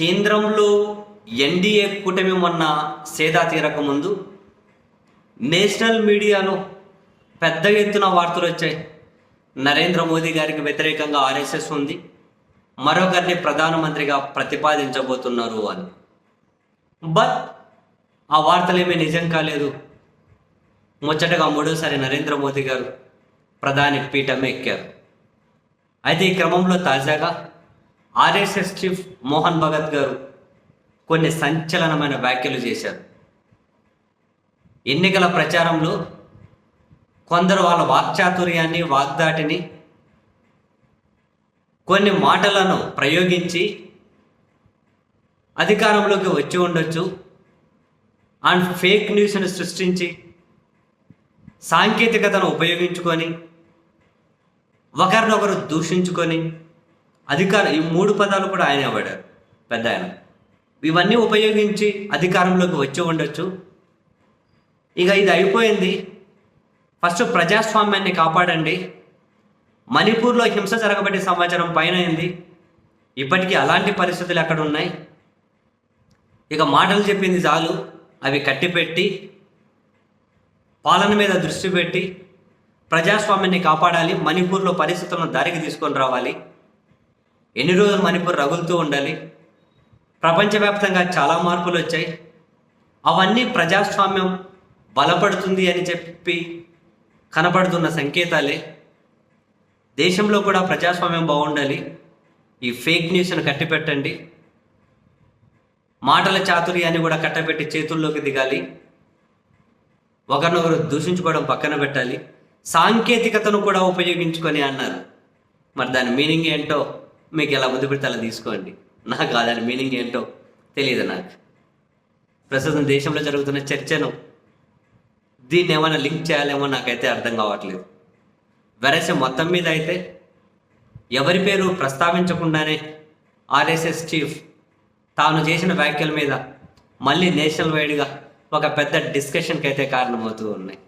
కేంద్రంలో ఎన్డీఏ కూటమి మొన్న సేదా తీరక ముందు నేషనల్ మీడియాలో పెద్ద ఎత్తున వార్తలు వచ్చాయి. నరేంద్ర మోదీ గారికి వ్యతిరేకంగా ఆర్ఎస్ఎస్ ఉంది. మరొకరిని ప్రధానమంత్రిగా ప్రతిపాదించబోతున్నారు అని. బట్ ఆ వార్తలేమీ నిజం కాలేదు. ముచ్చటగా మూడోసారి నరేంద్ర మోదీ గారు ప్రధాని పీఠం ఎక్కారు. అయితే ఈ క్రమంలో తాజాగా ఆర్ఎస్ఎస్ చీఫ్ మోహన్ భగత్ గారు కొన్ని సంచలనమైన వ్యాఖ్యలు చేశారు. ఎన్నికల ప్రచారంలో కొందరు వాళ్ళ వాక్చాతుర్యాన్ని వాగ్దాటిని కొన్ని మాటలను ప్రయోగించి అధికారంలోకి వచ్చి ఉండొచ్చు. అండ్ ఫేక్ న్యూస్ని సృష్టించి సాంకేతికతను ఉపయోగించుకొని ఒకరినొకరు దూషించుకొని అధికార ఈ మూడు పదాలు కూడా ఆయనే వాడారు పెద్ద ఆయన. ఇవన్నీ ఉపయోగించి అధికారంలోకి వచ్చి ఉండొచ్చు. ఇక ఇది అయిపోయింది. ఫస్ట్ ప్రజాస్వామ్యాన్ని కాపాడండి. మణిపూర్లో హింస జరగబడే సమాచారం పైన అయింది. ఇప్పటికీ అలాంటి పరిస్థితులు ఎక్కడ ఉన్నాయి? ఇక మాటలు చెప్పింది చాలు. అవి కట్టిపెట్టి పాలన మీద దృష్టి పెట్టి ప్రజాస్వామ్యాన్ని కాపాడాలి. మణిపూర్లో పరిస్థితులను దారికి తీసుకొని రావాలి. ఎన్ని రోజులు మణిపూర్ రగులుతూ ఉండాలి? ప్రపంచవ్యాప్తంగా చాలా మార్పులు వచ్చాయి. అవన్నీ ప్రజాస్వామ్యం బలపడుతుంది అని చెప్పి కనపడుతున్న సంకేతాలే. దేశంలో కూడా ప్రజాస్వామ్యం బాగుండాలి. ఈ ఫేక్ న్యూస్ను కట్టిపెట్టండి. మాటల చాతుర్యాన్ని కూడా కట్టబెట్టి చేతుల్లోకి దిగాలి. ఒకరినొకరు దూషించుకోవడం పక్కన పెట్టాలి. సాంకేతికతను కూడా ఉపయోగించుకొని అన్నారు. మరి దాని మీనింగ్ ఏంటో మీకు ఎలా బుద్ధి పెడితే అలా తీసుకోండి. నాకు దాని మీనింగ్ ఏంటో తెలియదు నాకు. ప్రస్తుతం దేశంలో జరుగుతున్న చర్చను దీన్ని ఏమైనా లింక్ చేయాలేమో నాకైతే అర్థం కావట్లేదు. వెరస మొత్తం మీద అయితే ఎవరి పేరు ప్రస్తావించకుండానే ఆర్ఎస్ఎస్ చీఫ్ తాను చేసిన వ్యాఖ్యల మీద మళ్ళీ నేషనల్ వైడ్గా ఒక పెద్ద డిస్కషన్కి అయితే కారణమవుతూ ఉన్నాయి.